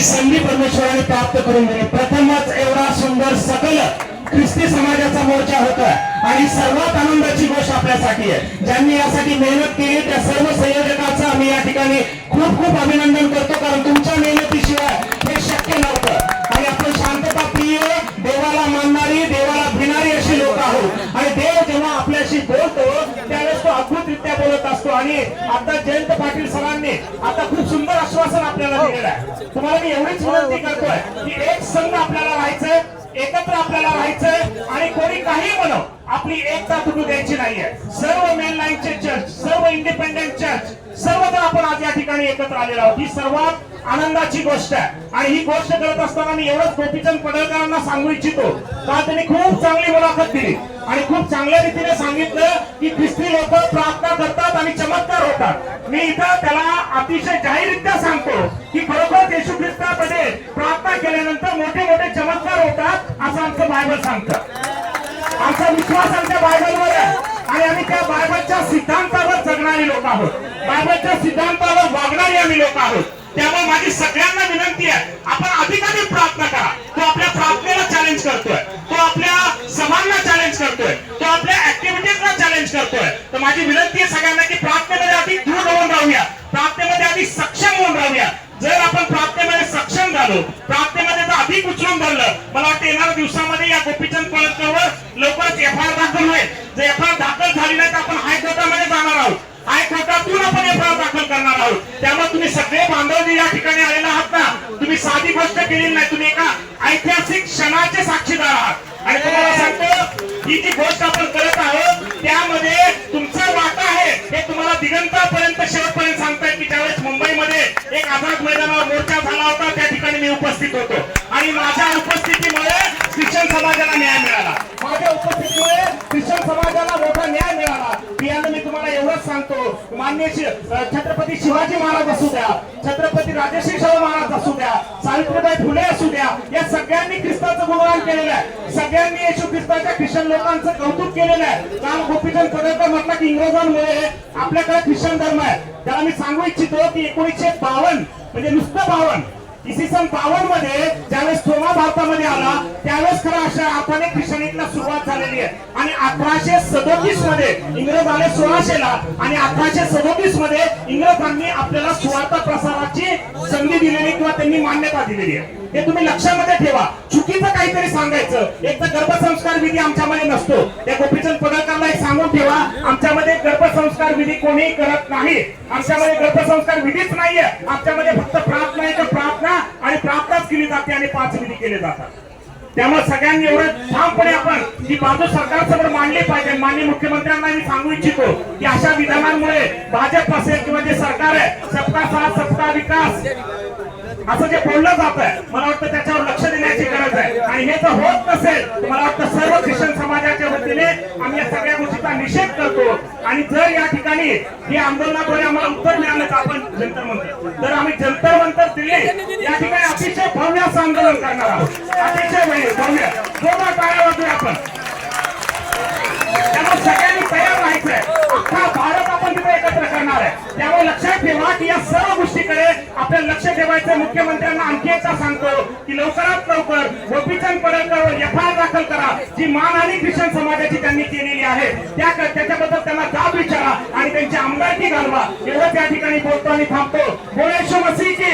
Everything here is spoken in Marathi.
ही संधी परमेश्वराने प्राप्त करून दिली. प्रथमच एवढा सुंदर सकल ख्रिस्ती समाजाचा मोर्चा होता आणि सर्वात आनंदाची गोष्ट आपल्यासाठी आहे. ज्यांनी यासाठी मेहनत केली त्या सर्व संयोजकांचं आम्ही या ठिकाणी खूप खूप अभिनंदन करतो. कारण तुम्हाला मी एवढीच विनंती करतोय की एक संघ आपल्याला राहायचंय एकत्र आपल्याला राहायचंय आणि कोणी काही म्हणो आपली एकता तुटू द्यायची नाहीये. सर्व मेन लाईनचे चर्च सर्व इंडिपेंडेंट चर्च सर्वजण आपण आज या ठिकाणी एकत्र आलेलो आहोत. ही सर्वात आनंदाची गोष्ट आहे. आणि ही गोष्ट करत असताना मी एवढंच गोपीचंद पडळकरांना सांगू इच्छितो का त्यांनी खूप चांगली मुलाखत दिली. आणि खूप चांगल्या रीतीने सांगितलं की ख्रिस्ती लोक प्रार्थना करतात आणि चमत्कार होतात. मी इथं त्याला अतिशय जाहीररित्या सांगतो की खरोखर येशू ख्रिस्तामध्ये प्रार्थना केल्यानंतर मोठे मोठे चमत्कार होतात असं आमचं बायबल सांगतं. आमचा विश्वास आमच्या बायबलवर आहे. आणि आम्ही त्या बायबलच्या सिद्धांतावर जगणारी लोक आहोत. बायबलच्या सिद्धांतावर वागणारी आम्ही लोक आहोत. त्यामुळे माझी सगळ्यांना विनंती आहे आपण अधिकाधिक प्रार्थना करा. ऍक्टिव्हिटीजला करतोय. तर माझी विनंती आहे सगळ्यांना की प्रार्थनेमध्ये आधी दृढ होऊन राहूया. प्रार्थनेमध्ये आधी सक्षम होऊन राहूया. जर आपण प्रार्थनेमध्ये सक्षम झालो प्रार्थनेमध्ये जर अधिक उचलून धरलं मला वाटतं येणाऱ्या दिवसामध्ये या गोपीचंद पळसकर लवकरच एफ आय आर दाखल होईल. जर एफ आय आर दाखल झाली नाही तर आपण हायकोर्टामध्ये जाणार आहोत. हायकोर्टातून आपण एफ आय आर दाखल करणार आहोत. त्यामुळे तुम्ही सगळे बांधव जे या ठिकाणी आलेला आहात ना तुम्ही साधी गोष्ट केलेली नाही. तुम्ही मी उपस्थित होतो. आणि माझ्या उपस्थितीमुळे ख्रिश्चन समाजाला न्याय मिळाला. माझ्या उपस्थितीमुळे ख्रिश्चन समाजाला मोठा न्याय मिळाला. बियाणं मी तुम्हाला एवढंच सांगतो. मान्य छत्रपती शिवाजी महाराज असू द्या छत्रपती राजश्री शाहू महाराज असू द्या सावित्रीबाई फुले असू द्या या सगळ्यांनी ख्रिस्ताचं गुणगान केलेलं आहे. सगळ्यांनी येशू ख्रिस्ताच्या ख्रिश्चन लोकांचं कौतुक केलेलं आहे. राम गोपीचंद पडळकर म्हटलं की इंग्रजांमुळे आपल्याकडे ख्रिश्चन धर्म आहे. त्याला मी सांगू इच्छितो की एकोणीसशे बावन्न म्हणजे नुसतं बावन्न इसवी सन बावन्नमध्ये ज्यावेळेस सोमा भारतामध्ये आला त्यावेळेस खरं अशा अर्थाने ख्रिश्चनिकला सुरुवात झालेली आहे. आणि अठराशे सदोतीसमध्ये इंग्रज आले सोळाशे ला आणि अठराशे सदोतीसमध्ये इंग्रजांनी आपल्याला सुवार्थ प्रसाराची संधी दिलेली किंवा त्यांनी मान्यता दिलेली आहे. हे तुम्ही लक्षामध्ये ठेवा. चुकीचं काहीतरी सांगायचं. एक तर गर्भसंस्कार विधी आमच्यामध्ये नसतो. त्या गोपीचंद पडळकरला एक सांगून ठेवा. आमच्यामध्ये विधी कोणीही करत नाही. आमच्यामध्ये गर्भसंस्कार विधीच नाहीये. आमच्यामध्ये फक्त प्रार्थना आहे तर प्रार्थना आणि प्रार्थनाच केली जाते आणि पाच विधी केले जातात. त्यामुळे सगळ्यांनी एवढं ठामपणे आपण ही बाजू सरकारसमोर मांडली पाहिजे. माननीय मुख्यमंत्र्यांना मी सांगू इच्छितो की अशा विधानांमुळे भाजप असेल किंवा जे सरकार आहे सबका साथ सबका विकास असं जे बोललं जात आहे मला वाटतं त्याच्यावर लक्ष देण्याची गरज आहे. आणि हे जर होत नसेल मला वाटतं सर्व ख्रिश्चन समाजाच्या वतीने आम्ही निषेध करतो. आणि जर या ठिकाणी हे आंदोलनाद्वारे आम्हाला उत्तर मिळालं आपण जंतर मंतर. तर आम्ही जंतर मंतर दिले या ठिकाणी अतिशय भव्य असं आंदोलन करणार आहोत. अतिशय भव्य भव्य. जोरदार टाळ्या वाजूया आपण. त्यामुळे सगळ्यांनी तयार राहायचंय. अख्खा भारत आपण तिथे एकत्र करणार आहे. त्यामुळे लक्षात ठेवा की या सर्व गोष्टीकडे आपल्याला लक्ष ठेवायचं मुख्यमंत्र्यांना. की लवकरात लवकर गोपीचंद पडळकर एफ आय करा जी मानहानी ख्रिश्चन समाजाची त्यांनी केलेली आहे. त्या त्याच्याबद्दल त्यांना जाब विचारा आणि त्यांची आमदारकी घालवा. एवढं त्या ठिकाणी बोलतो आणि थांबतो. बोलेशो मसीह की.